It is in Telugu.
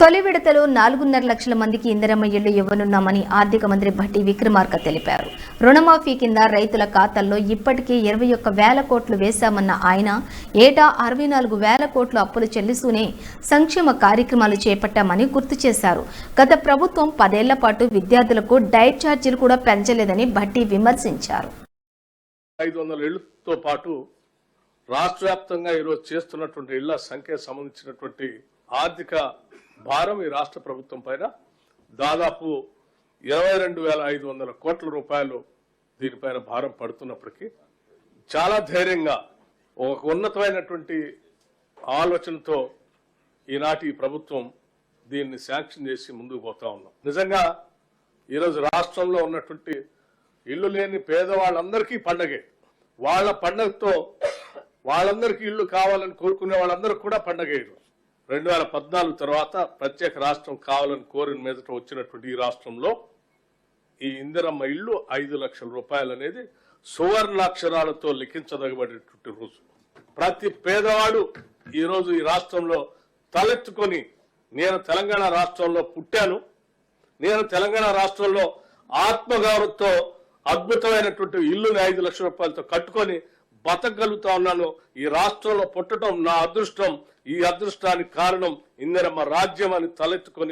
తొలి విడతలో నాలుగున్నర లక్షల మందికి ఇందిరమ్మ ఇళ్ళు ఇవ్వనున్నామని ఆర్థిక మంత్రి భట్టి విక్రమార్క తెలిపారు. రుణమాఫీ కింద రైతుల ఖాతాల్లో ఇప్పటికే ఇరవై ఒక్క వేల కోట్లు వేశామన్న ఆయన ఏటా అరవై నాలుగు వేల కోట్లు అప్పులు చెల్లిస్తూనే సంక్షేమ కార్యక్రమాలు చేపట్టామని గుర్తు చేశారు. గత ప్రభుత్వం పదేళ్ళ పాటు విద్యార్థులకు డైట్ ఛార్జీలు కూడా పెంచలేదని భట్టి విమర్శించారు ఐదు వందల ఇళ్ళతో పాటు రాష్ట్ర వ్యాప్తంగా ఈరోజు చేస్తున్నటువంటి ఇళ్ళ సంఖ్య సంబంధించినటువంటి ఆర్థిక భారం ఈ రాష్ట్ర ప్రభుత్వం పైన దాదాపు ఇరవై రెండు వేల ఐదు వందల కోట్ల రూపాయలు దీనిపైన భారం పడుతున్నప్పటికీ చాలా ధైర్యంగా ఒక ఉన్నతమైనటువంటి ఆలోచనతో ఈనాటి ప్రభుత్వం దీన్ని శాంక్షన్ చేసి ముందుకు పోతా ఉన్నాం. నిజంగా ఈరోజు రాష్ట్రంలో ఉన్నటువంటి ఇల్లు లేని పేదవాళ్ళందరికీ పండగే. వాళ్ళ పండగతో వాళ్ళందరికీ ఇల్లు కావాలని కోరుకునే వాళ్ళందరూ కూడా పండగ ఈరోజు రెండు వేల పద్నాలుగు తర్వాత ప్రత్యేక రాష్ట్రం కావాలని కోరిన మీదట వచ్చినటువంటి ఈ రాష్ట్రంలో ఈ ఇందిరమ్మ ఇల్లు ఐదు లక్షల రూపాయలు అనేది సువర్ణాక్షరాలతో లిఖించదగబడేటువంటి రోజు. ప్రతి పేదవాడు ఈ రోజు ఈ రాష్ట్రంలో తలెత్తుకొని నేను తెలంగాణ రాష్ట్రంలో పుట్టాను నేను తెలంగాణ రాష్ట్రంలో ఆత్మగౌరవంతో అద్భుతమైనటువంటి ఇల్లుని ఐదు లక్షల రూపాయలతో కట్టుకొని బతకగలుగుతా ఉన్నాను ఈ రాష్ట్రంలో పుట్టడం నా అదృష్టం. ఈ అదృష్టానికి కారణం ఇందరమ్మ రాజ్యం అని తలెత్తుకొని